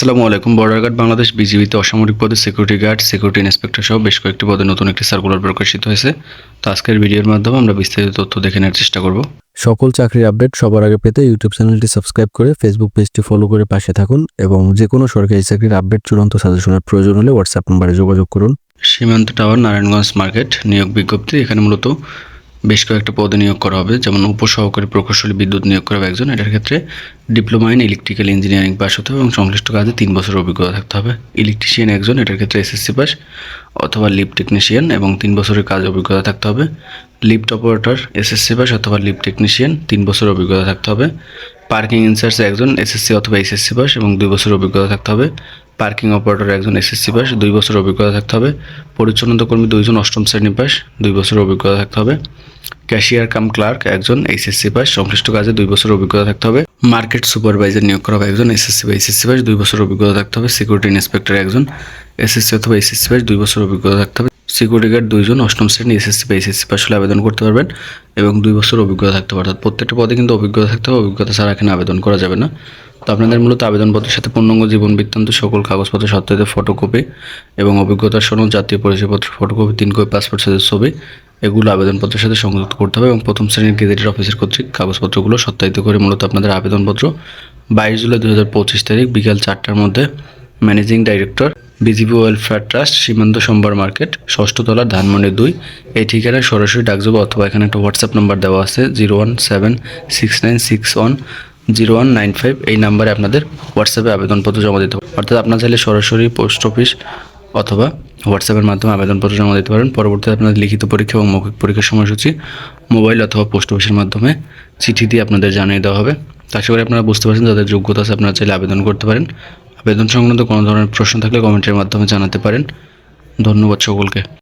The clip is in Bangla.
আসসালামু আলাইকুম বর্ডার গার্ড বাংলাদেশ বিজিবিতে অসামরিক পদে সিকিউরিটি গার্ড সিকিউরিটি ইন্সপেক্টর সহ বেশ কয়েকটি পদে নতুন একটি সার্কুলার প্রকাশিত হয়েছে। তো আজকের ভিডিওর মাধ্যমে আমরা বিস্তারিত তথ্য দেখে নেওয়ার চেষ্টা করব। সকল চাকরির আপডেট সবার আগে পেতে ইউটিউব চ্যানেলটি সাবস্ক্রাইব করে ফেসবুক পেজটি ফলো করে পাশে থাকুন এবং যে কোনো সরকারি চাকরির আপডেট চূড়ান্ত সাজেশনের প্রয়োজন হলে হোয়াটসঅ্যাপ নম্বরে যোগাযোগ করুন। সীমান্ত টাওয়ার নারায়ণগঞ্জ মার্কেট নিয়োগ বিজ্ঞপ্তি এখানে মূলত বেশ কয়েকটা পদে নিয়োগ করা হবে, যেমন উপসহকারী প্রকৌশলী বিদ্যুৎ নিয়োগ করা হবে একজন, এটার ক্ষেত্রে diploma in electrical engineering pass হতে হবে এবং সংশ্লিষ্ট কাজে তিন বছর অভিজ্ঞতা থাকতে হবে। ইলেকট্রিশিয়ান একজন, এটার ক্ষেত্রে এসএসসি পাস অথবা লিফট টেকনিশিয়ান এবং তিন বছরের কাজ অভিজ্ঞতা থাকতে হবে। লিফট অপারেটর এসএসসি পাস অথবা লিফট টেকনিশিয়ান তিন বছর অভিজ্ঞতা থাকতে হবে। পার্কিং ইনচার্জ একজন এসএসসি অথবা এসএসসি পাস এবং দুই বছর অভিজ্ঞতা থাকতে হবে। পার্কিং অপারেটর একজন এসএসসি পাস দুই বছর অভিজ্ঞতা থাকতে হবে। পরিচ্ছন্নতা কর্মী দুইজন অষ্টম শ্রেণি পাস দুই বছর অভিজ্ঞতা থাকতে হবে। ক্যাশিয়ার কাম ক্লার্ক একজন এইচএসসি পাস সংশ্লিষ্ট কাজে দুই বছর অভিজ্ঞতা থাকতে হবে। মার্কেট সুপারভাইজার নিয়োগ করা হবে একজন এসএসসি বা এইচএসসি পাস দুই বছর অভিজ্ঞতা থাকতে হবে। সিকিউরিটি ইন্সপেক্টর একজন এসএসসি অথবা এইচএসসি পাস দুই বছর অভিজ্ঞতা থাকতে হবে। সিকিউরিটি গার্ড দুইজন অষ্টম শ্রেণি এসএসসি বা এইচএসসি পাস হলে আবেদন করতে পারবেন এবং দুই বছর অভিজ্ঞতা থাকতে পারে অর্থাৎ প্রত্যেকটা পদে কিন্তু অভিজ্ঞতা থাকতে হবে। অভিজ্ঞতা ছাড়া এখানে আবেদন করা যাবে না। তো আপনাদের মূলত আবেদনপত্রের সাথে পূর্ণাঙ্গ জীবন বৃত্তান্ত সকল কাগজপত্র, সত্যায়িত ফটোকপি এবং অভিজ্ঞতার সনদ জাতীয় পরিচয়পত্র ফটোকপি তিন কপি পাসপোর্ট সাইজের ছবি, এগুলো আবেদনপত্রের সাথে সংযুক্ত করতে হবে এবং প্রথম শ্রেণির গেজেটের অফিসের কর্তৃক কাগজপত্রগুলো সত্যায়িত করে মূলত আপনাদের আবেদনপত্র বাইশ জুলাই দু হাজার পঁচিশ তারিখ বিকাল চারটার মধ্যে managing director, BGB welfare trust, Shimanto সোমবার মার্কেট, ষষ্ঠতলা ধানমন্ডি দুই। এই ঠিকানায় সরাসরি ডাকযোগ অথবা এখানে একটা হোয়াটসঅ্যাপ নাম্বার দেওয়া আছে zero one seven six nine six one zero one nine five এই নাম্বারে আপনাদের হোয়াটসঅ্যাপে আবেদনপত্র জমা দিতে হবে। অর্থাৎ আপনার চাইলে সরাসরি পোস্ট অফিস অথবা হোয়াটসঅ্যাপের মাধ্যমে আবেদনপত্র জমা দিতে পারেন। পরবর্তীতে আপনাদের লিখিত পরীক্ষা এবং মৌখিক পরীক্ষার সময়সূচি মোবাইল অথবা পোস্ট অফিসের মাধ্যমে চিঠি দিয়ে আপনাদের জানিয়ে দেওয়া হবে। আশা করি আপনারা বুঝতে পারছেন যাদের যোগ্যতা আছে আপনারা চাইলে আবেদন করতে পারেন। আবেদন সংক্রান্ত কোনো ধরনের প্রশ্ন থাকলে কমেন্টের মাধ্যমে জানাতে পারেন। ধন্যবাদ সকলকে।